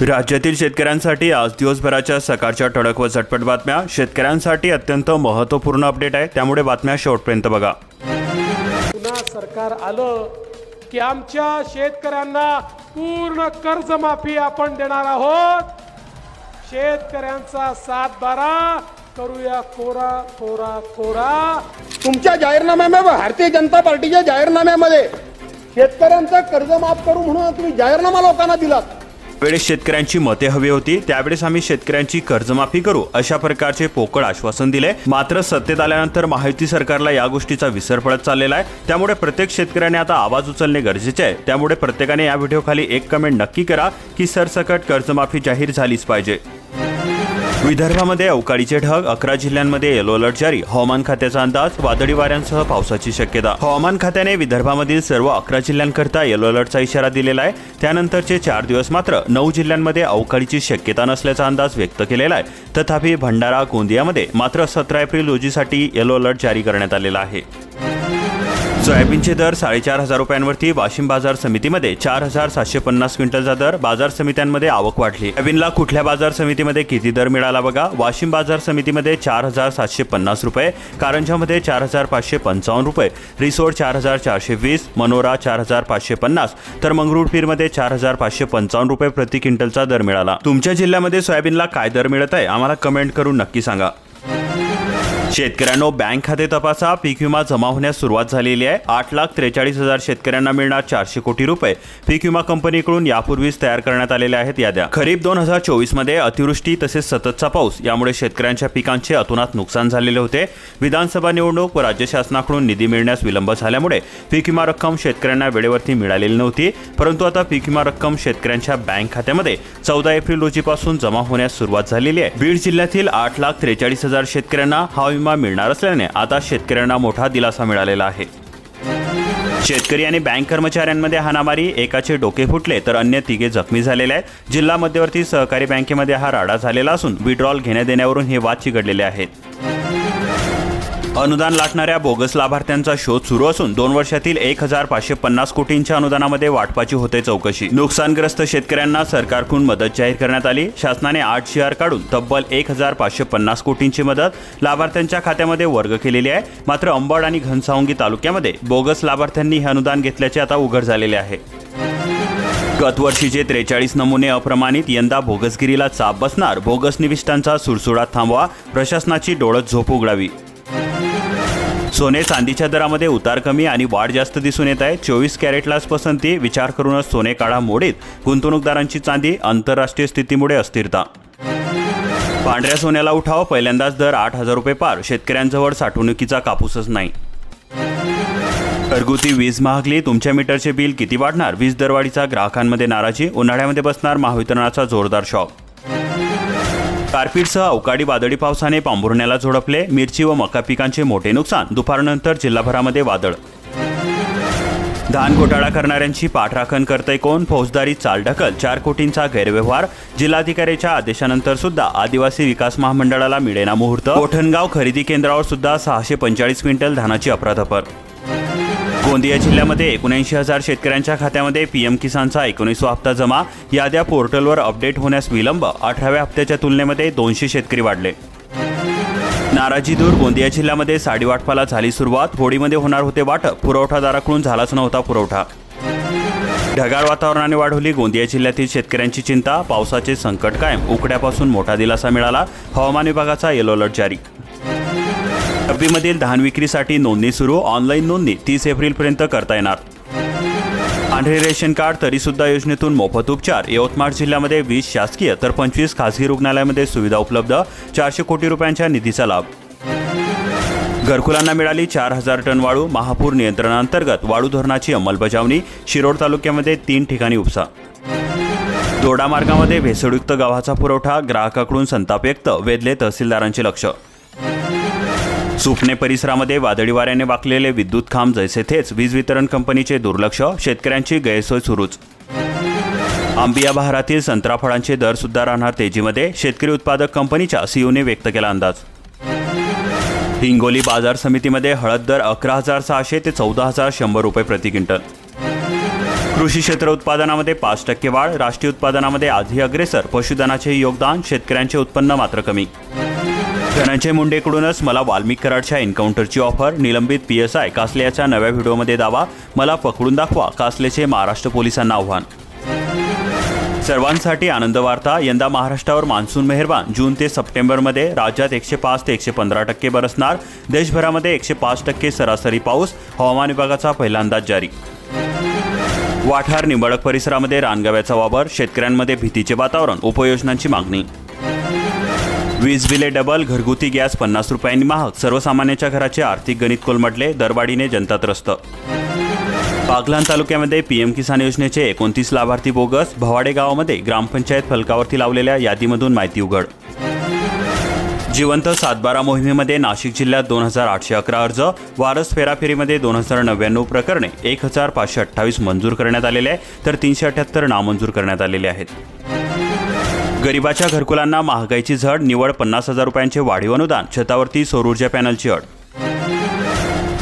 राज्यातील शेतकऱ्यांसाठी आज दिवसभराच्या सकाळच्या ठळक व झटपट बातम्या. शेतकऱ्यांसाठी अत्यंत महत्त्वपूर्ण अपडेट आहे. त्यामुळे बातम्या शेवटपर्यंत बघा. पुन्हा सरकार आलं की आमच्या शेतकऱ्यांना पूर्ण कर्जमाफी आपण देणार आहोत. शेतकऱ्यांचा सात बारा करूया कोरा कोरा कोरा. तुमच्या जाहीरनाम्यामध्ये भारतीय जनता पार्टीच्या जाहीरनाम्यामध्ये शेतकऱ्यांचं कर्ज माफ करू म्हणून तुम्ही जाहीरनामा लोकांना दिलात. वेळेस शेतकऱ्यांची मते हवी होती त्यावेळेस आम्ही शेतकऱ्यांची कर्जमाफी करू अशा प्रकारचे पोकळ आश्वासन दिले. मात्र सत्तेत आल्यानंतर महायुती सरकारला या गोष्टीचा विसर पडत चाललेला आहे. त्यामुळे प्रत्येक शेतकऱ्याने आता आवाज उचलणे गरजेचे आहे. त्यामुळे प्रत्येकाने या व्हिडिओखाली एक कमेंट नक्की करा की सरसकट कर्जमाफी जाहीर झालीच पाहिजे. विदर्भामध्ये अवकाळीचे ढग अकरा जिल्ह्यांमध्ये येलो अलर्ट जारी. हवामान खात्याचा अंदाज वादळी वाऱ्यांसह पावसाची शक्यता. हवामान खात्याने विदर्भामधील सर्व अकरा जिल्ह्यांकरता येलो अलर्टचा इशारा दिलेला आहे. त्यानंतरचे चार दिवस मात्र नऊ जिल्ह्यांमध्ये अवकाळीची शक्यता नसल्याचा अंदाज व्यक्त केलेला आहे. तथापि भंडारा गोंदियामध्ये मात्र सतरा एप्रिल रोजीसाठी येलो अलर्ट जारी करण्यात आलेला आहे. सोयाबीनचे दर साडेचार हजार रुपयांवरती वाशिम बाजार समितीमध्ये चार हजार सातशे पन्नास क्विंटलचा दर बाजार समित्यांमध्ये आवक वाढली. सोयाबीनला कुठल्या बाजार समितीमध्ये किती दर मिळाला बघा? वाशिम बाजार समितीमध्ये चार हजार सातशे पन्नास रुपये कारंजामध्ये चार हजार पाचशे पंचावन्न रुपये रिसोड चार हजार चारशे वीस मनोरा चार हजार पाचशे पन्नास तर मंगरुळपीरमध्ये चार हजार पाचशे पंचावन्न रुपये प्रति क्विंटलचा दर मिळाला. तुमच्या जिल्ह्यामध्ये सोयाबीनला काय दर मिळत आहे? आम्हाला कमेंट करून नक्की सांगा. शेतकऱ्यांनो बँक खाते तपासा. पीक विमा जमा होण्यास सुरुवात झालेली आहे. आठ लाख त्रेचाळीस हजार शेतकऱ्यांना मिळणार चारशे कोटी रुपये. पीक विमा कंपनीकडून यापूर्वीच तयार करण्यात आलेल्या आहेत याद्या. खरीप दोन हजार चोवीसमध्ये अतिवृष्टी तसेच सततचा पाऊस. यामुळे शेतकऱ्यांच्या पिकांचे अतोनात नुकसान झालेले होते. विधानसभा निवडणूक व राज्य शासनाकडून निधी मिळण्यास विलंब झाल्यामुळे पीक विमा रक्कम शेतकऱ्यांना वेळेवरती मिळालेली नव्हती. परंतु आता पीक विमा रक्कम शेतकऱ्यांच्या बँक खात्यामध्ये चौदा एप्रिल रोजीपासून जमा होण्यास सुरुवात झालेली आहे. बीड जिल्ह्यातील आठ लाख त्रेचाळीस हजार शेतकऱ्यांना हा विमा मिळणार असल्याने आता शेतकऱ्यांना मोठा दिलासा मिळालेला आहे. शेतकरी आणि बँक कर्मचाऱ्यांमध्ये हाणामारी एकाचे डोके फुटले तर अन्य तिघे जखमी झालेले आहेत. जिल्हा मध्यवर्ती सहकारी बँकेमध्ये हा राडा झालेला असून विड्रॉल घेण्या देण्यावरून हे वाद चिघडलेले आहेत. अनुदान लाटणाऱ्या बोगस लाभार्थ्यांचा शोध सुरू असून दोन वर्षातील एक हजार पाचशे पन्नास कोटींच्या अनुदानामध्ये वाटपाची होते चौकशी. नुकसानग्रस्त शेतकऱ्यांना सरकारकडून मदत जाहीर करण्यात आली. शासनाने आठ शिआर काढून तब्बल एक हजार पाचशे पन्नास कोटींची मदत लाभार्थ्यांच्या खात्यामध्ये वर्ग केलेली आहे. मात्र अंबड आणि घनसावंगी तालुक्यामध्ये बोगस लाभार्थ्यांनी हे अनुदान घेतल्याचे आता उघड झालेले आहे. गतवर्षीचे त्रेचाळीस नमुने अप्रमाणित यंदा भोगसगिरीला चाप बसणार भोगस निविष्टांचा सुरसुडात थांबवा प्रशासनाची डोळत झोप उघडावी. सोने चांदीच्या दरामध्ये उतार कमी आणि वाढ जास्त दिसून येत आहे. चोवीस कॅरेटलाच पसंती. विचार करूनच सोने काढा मोडीत. गुंतवणूकदारांची चांदी आंतरराष्ट्रीय स्थितीमुळे अस्थिरता. पांढऱ्या सोन्याला उठाव. पहिल्यांदाच दर आठ हजार रुपये पार. शेतकऱ्यांजवळ साठवणुकीचा कापूसच नाही. घरगुती वीज महागली. तुमच्या मीटरचे बिल किती वाढणार? वीज दरवाढीचा ग्राहकांमध्ये नाराजी. उन्हाळ्यामध्ये बसणार महावितरणाचा जोरदार शॉक. गारपीटसह अवकाळी वादळी पावसाने पांभुरण्याला झोडपले. मिरची व मका पिकांचे मोठे नुकसान दुपारनंतर जिल्हाभरामध्ये वादळ. धान घोटाळा करणाऱ्यांची पाठराखण करतय कोण? फौजदारी चालढकल चार कोटींचा गैरव्यवहार. जिल्हाधिकाऱ्याच्या आदेशानंतर सुद्धा आदिवासी विकास महामंडळाला मिळेना मुहूर्त. कोठणगाव खरेदी केंद्रावर सुद्धा सहाशे पंचेचाळीस क्विंटल धानाची अपराधपर गोंदिया जिल्ह्यामध्ये एकोणऐंशी हजार शेतकऱ्यांच्या खात्यामध्ये पीएम किसानचा एकोणीसवा हप्ता जमा. याद्या पोर्टलवर अपडेट होण्यास विलंब. अठराव्या हप्त्याच्या तुलनेमध्ये दोनशे शेतकरी वाढले. नाराजी दूर गोंदिया जिल्ह्यामध्ये साडीवाटपाला झाली सुरुवात. होळीमध्ये होणार होते वाटप पुरवठादाराकडून झालाच नव्हता पुरवठा. ढगाळ वातावरणाने वाढवली गोंदिया जिल्ह्यातील शेतकऱ्यांची चिंता. पावसाचे संकट कायम. उकड्यापासून मोठा दिलासा मिळाला. हवामान विभागाचा येलो अलर्ट जारी. रब्बीमधील धान विक्रीसाठी नोंदणी सुरू ऑनलाईन नोंदणी तीस एप्रिलपर्यंत करता येणार. पांढरे रेशन कार्ड तरीसुद्धा योजनेतून मोफत उपचार. यवतमाळ जिल्ह्यामध्ये वीस शासकीय तर पंचवीस खासगी रुग्णालयामध्ये सुविधा उपलब्ध चारशे कोटी रुपयांच्या निधीचा लाभ. घरकुलांना मिळाली चार हजार टन वाळू. महापूर नियंत्रणांतर्गत वाळू धोरणाची अंमलबजावणी. शिरोड तालुक्यामध्ये तीन ठिकाणी उपसा. दोडा मार्गामध्ये भेसळयुक्त गव्हाचा पुरवठा. ग्राहकाकडून संताप व्यक्त. वेधले तहसीलदारांचे लक्ष. सुपणे परिसरामध्ये वादळी वाऱ्याने वाकलेले विद्युत खांब जैसे थेच वीज वितरण कंपनीचे दुर्लक्ष शेतकऱ्यांची गैरसोय सुरूच. आंबिया बहारातील संत्रा फळांचे दर सुद्धा राहणार तेजीमध्ये शेतकरी उत्पादक कंपनीच्या सीयूने व्यक्त केला अंदाज. हिंगोली बाजार समितीमध्ये हळद दर अकरा हजार सहाशे ते चौदा हजार शंभर रुपये प्रति क्विंटल. कृषी क्षेत्र उत्पादनामध्ये पाच टक्के वाढ राष्ट्रीय उत्पादनामध्ये आधी अग्रेसर पशुधनाचे योगदान शेतकऱ्यांचे उत्पन्न मात्र कमी. धनंजय मुंडेकडूनच मला वाल्मिक कराडच्या एन्काउंटरची ऑफर निलंबित पी एस आय कासले याच्या नव्या व्हिडिओमध्ये दावा मला पकडून दाखवा कासलेचे महाराष्ट्र पोलिसांना आव्हान. सर्वांसाठी आनंद वार्ता यंदा महाराष्ट्रावर मान्सून मेहरबान जून ते सप्टेंबरमध्ये राज्यात एकशे पाच ते एकशे पंधरा टक्के बरसणार देशभरामध्ये एकशे पाच टक्के सरासरी पाऊस हवामान विभागाचा पहिला अंदाज जारी. वाठार निंबळक परिसरामध्ये रानगव्याचा वावर शेतकऱ्यांमध्ये भीतीचे वातावरण उपयोजनांची मागणी. वीज बिले डबल घरगुती गॅस पन्नास रुपयांनी महाग सर्वसामान्यांच्या घराचे आर्थिक गणित कोलमडले दरवाढीने जनता त्रस्त बागलान तालुक्यामध्ये पीएम किसान योजनेचे एकोणतीस लाभार्थी बोगस भवाडे गावामध्ये ग्रामपंचायत फलकावरती लावलेल्या यादीमधून माहिती उघड. जिवंत सातबारा मोहिमेमध्ये नाशिक जिल्ह्यात दोन हजार आठशे अकरा अर्ज वारस फेराफेरीमध्ये दोन हजार नव्याण्णव प्रकरणे एक हजार पाचशे अठ्ठावीस मंजूर करण्यात आलेले आहे तर तीनशे अठ्याहत्तर नामंजूर करण्यात आलेले आहेत. गरिबाच्या घरकुलांना महागाईची झड निवड पन्नास हजार रुपयांचे वाढीव अनुदान छतावरती सौर ऊर्जा पॅनलची अट.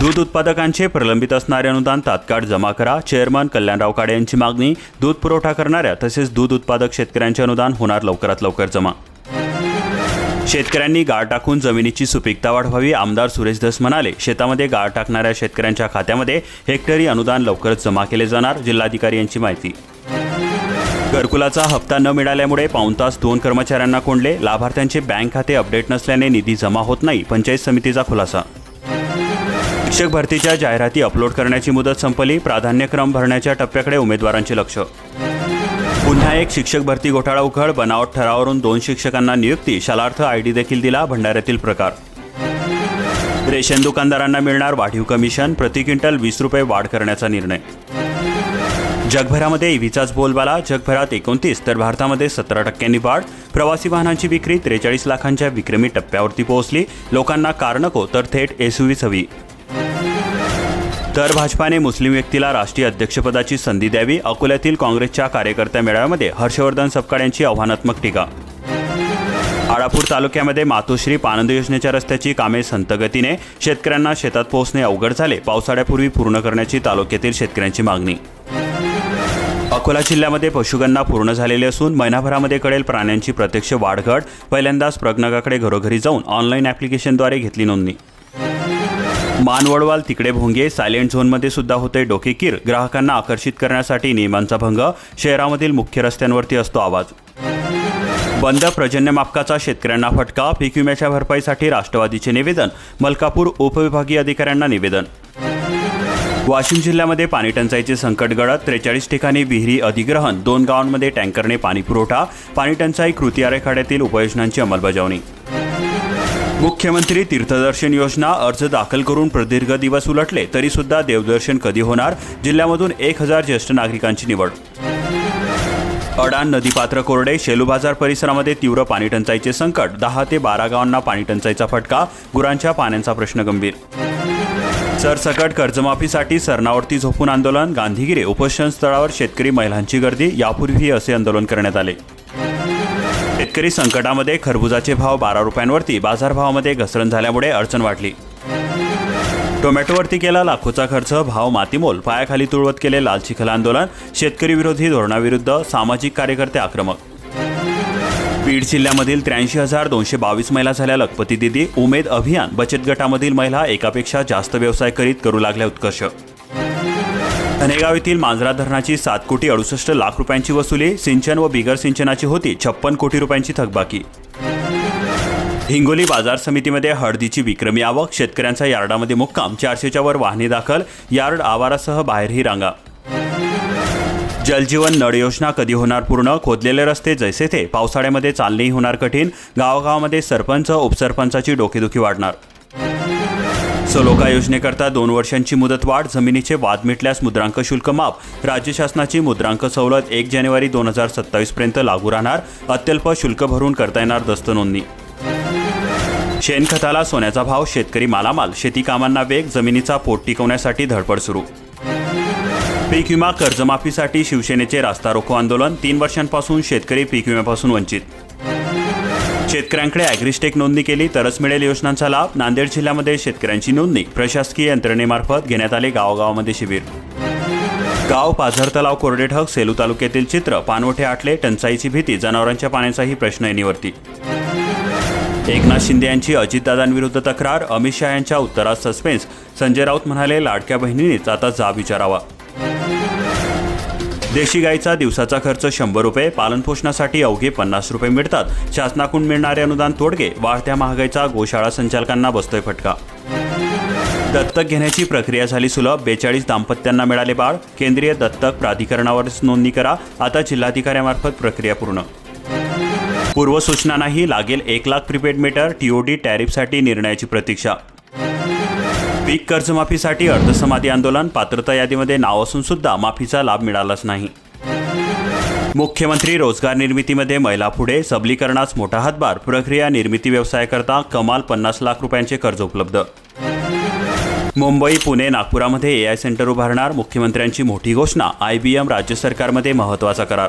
दूध उत्पादकांचे प्रलंबित असणारे अनुदान तात्काळ जमा करा. चेअरमन कल्याणराव काडे यांची मागणी दूध पुरवठा करणाऱ्या तसेच दूध उत्पादक शेतकऱ्यांचे अनुदान होणार लवकरात लवकर जमा. शेतकऱ्यांनी गाळ टाकून जमिनीची सुपीकता वाढवावी आमदार सुरेश धस म्हणाले. शेतामध्ये गाळ टाकणाऱ्या शेतकऱ्यांच्या खात्यामध्ये हेक्टरी अनुदान लवकरच जमा केले जाणार जिल्हाधिकारी यांची माहिती. घरकुलाचा हप्ता न मिळाल्यामुळे पाऊण तास दोन कर्मचाऱ्यांना कोंडले. लाभार्थ्यांचे बँक खाते अपडेट नसल्याने निधी जमा होत नाही पंचायत समितीचा खुलासा. शिक्षक भरतीच्या जाहिराती अपलोड करण्याची मुदत संपली प्राधान्यक्रम भरण्याच्या टप्प्याकडे उमेदवारांचे लक्ष. पुन्हा एक शिक्षक भरती घोटाळा उघड बनावट ठरावावरून दोन शिक्षकांना नियुक्ती शालार्थ आयडी देखील दिला भंडाऱ्यातील प्रकार. रेशन दुकानदारांना मिळणार वाढीव कमिशन प्रति क्विंटल वीस रुपये वाढ करण्याचा निर्णय. जगभरामध्ये ईव्हीचाच बोलबाला. जगभरात एकोणतीस तर भारतामध्ये सतरा टक्क्यांनी वाढ. प्रवासी वाहनांची विक्री त्रेचाळीस लाखांच्या विक्रमी टप्प्यावरती पोहोचली. लोकांना कार नको तर थेट एसयूव्हीच हवी. तर भाजपाने मुस्लिम व्यक्तीला राष्ट्रीय अध्यक्षपदाची संधी द्यावी. अकोल्यातील काँग्रेसच्या कार्यकर्त्या मेळाव्यामध्ये हर्षवर्धन सपकाळ यांची आव्हानात्मक टीका. आळापूर तालुक्यामध्ये मातोश्री पानंद योजनेच्या रस्त्याची कामे संतगतीने शेतकऱ्यांना शेतात पोहोचणे अवघड झाले. पावसाळ्यापूर्वी पूर्ण करण्याची तालुक्यातील शेतकऱ्यांची मागणी. अकोला जिल्ह्यामध्ये पशुगणना पूर्ण झालेली असून महिनाभरामध्ये कळेल प्राण्यांची प्रत्यक्ष वाढघट. पहिल्यांदाच प्रज्ञागाकडे घरोघरी जाऊन ऑनलाईन ॲप्लिकेशनद्वारे घेतली नोंदणी. मानवडवाल तिकडे भोंगे सायलेंट झोनमध्ये सुद्धा होते डोकेकीर ग्राहकांना आकर्षित करण्यासाठी नियमांचा भंग. शहरामधील मुख्य रस्त्यांवरती असतो आवाज. बंद पर्जन्यमापकाचा शेतकऱ्यांना फटका. पीक विम्याच्या भरपाईसाठी राष्ट्रवादीचे निवेदन. मलकापूर उपविभागीय अधिकाऱ्यांना निवेदन. वाशिम जिल्ह्यामध्ये पाणी टंचाईचे संकट गळत त्रेचाळीस ठिकाणी विहिरी अधिग्रहण दोन गावांमध्ये टँकरने पाणी पुरवठा पाणी टंचाई कृती आराखड्यातील उपाययोजनांची अंमलबजावणी. मुख्यमंत्री तीर्थदर्शन योजना अर्ज दाखल करून प्रदीर्घ दिवस उलटले तरी सुद्धा देवदर्शन कधी होणार? जिल्ह्यामधून एक हजार ज्येष्ठ नागरिकांची निवड. अडाण नदीपात्र कोरडे शेलू बाजार परिसरामध्ये तीव्र पाणी टंचाईचे संकट दहा ते बारा गावांना पाणी टंचाईचा फटका गुरांच्या पाण्याचा प्रश्न गंभीर. सरसकट कर्जमाफीसाठी सरणावरती झोपून आंदोलन गांधीगिरी उपोषण स्थळावर शेतकरी महिलांची गर्दी यापूर्वीही असे आंदोलन करण्यात आले. शेतकरी संकटामध्ये खरबुजाचे भाव बारा रुपयांवरती बाजारभावामध्ये घसरण झाल्यामुळे अडचण वाढली. टोमॅटोवरती केला लाखोचा खर्च भाव मातीमोल पायाखाली तुळवत केले लाल चिखल आंदोलन शेतकरी विरोधी धोरणाविरुद्ध सामाजिक कार्यकर्ते आक्रमक बीड जिल्ह्यामधील त्र्याऐंशी हजार दोनशे बावीस महिला झाल्या लखपती दिदी उमेद अभियान बचत गटामधील महिला एकापेक्षा जास्त व्यवसाय करीत करू लागल्या उत्कर्ष. धनेगाव येथील मांजरा धरणाची सात कोटी अडुसष्ट लाख रुपयांची वसुली सिंचन व बिगर सिंचनाची होती छप्पन कोटी रुपयांची थकबाकी. हिंगोली बाजार समितीमध्ये हळदीची विक्रमी आवक शेतकऱ्यांचा यार्डामध्ये मुक्काम चारशेच्या वर वाहने दाखल यार्ड आवारासह बाहेरही रांगा. जलजीवन नळ योजना कधी होणार पूर्ण? खोदलेले रस्ते जैसे थे. पावसाळ्यामध्ये चालणेही होणार कठीण. गावागावामध्ये सरपंच उपसरपंचाची डोकेदुखी वाढणार. सलोका योजनेकरता दोन वर्षांची मुदतवाढ जमिनीचे वाद मिटल्यास मुद्रांक शुल्क माफ. राज्य शासनाची मुद्रांक सवलत एक जानेवारी दोन हजार सत्तावीसपर्यंत लागू राहणार. अत्यल्प शुल्क भरून करता येणार दस्त नोंदणी शेणखताला सोन्याचा भाव शेतकरी मालामाल. शेती कामांना वेग जमिनीचा पोट टिकवण्यासाठी धडपड सुरू. पीक विमा कर्जमाफीसाठी शिवसेनेचे रास्ता रोको आंदोलन तीन वर्षांपासून शेतकरी पीक विम्यापासून वंचित. शेतकऱ्यांकडे अॅग्रिस्टेक नोंदणी केली तरच मिळेल योजनांचा लाभ. नांदेड जिल्ह्यामध्ये शेतकऱ्यांची नोंदणी. प्रशासकीय यंत्रणेमार्फत घेण्यात आले गावागावामध्ये शिबिर. गाव पाझर तलाव कोरडेठक सेलू तालुक्यातील चित्र पानवठे आटले टंचाईची भीती जनावरांच्या पाण्याचाही प्रश्न येणीवरती एकनाथ शिंदे यांची अजितदादांविरुद्ध तक्रार अमित शहा यांच्या उत्तरात सस्पेन्स. संजय राऊत म्हणाले लाडक्या बहिणीनेच आता जाब विचारावा. देशी गाईचा दिवसाचा खर्च शंभर रुपये पालनपोषणासाठी अवघे पन्नास रुपये मिळतात. शासनाकडून मिळणारे अनुदान तोडगे वाढत्या महागाईचा गोशाळा संचालकांना बसतोय फटका. दत्तक घेण्याची प्रक्रिया झाली सुलभ बेचाळीस दाम्पत्यांना मिळाले बाळ. केंद्रीय दत्तक प्राधिकरणावरच नोंदणी करा आता जिल्हाधिकाऱ्यामार्फत प्रक्रिया पूर्ण. पूर्वसूचनांनाही लागेल एक लाख प्रीपेड मीटर टीओडी टॅरिफसाठी निर्णयाची प्रतीक्षा. पीक कर्जमाफीसाठी अर्धसमाधी आंदोलन पात्रता यादीमध्ये नाव असून सुद्धा माफीचा लाभ मिळालाच नाही. मुख्यमंत्री रोजगार निर्मितीमध्ये महिला पुढे सबलीकरणास मोठा हातभार प्रक्रिया निर्मिती व्यवसायाकरता कमाल पन्नास लाख रुपयांचे कर्ज उपलब्ध. मुंबई पुणे नागपुरामध्ये ए आय सेंटर उभारणार मुख्यमंत्र्यांची मोठी घोषणा आय बी एम राज्य सरकारमध्ये महत्त्वाचा करार.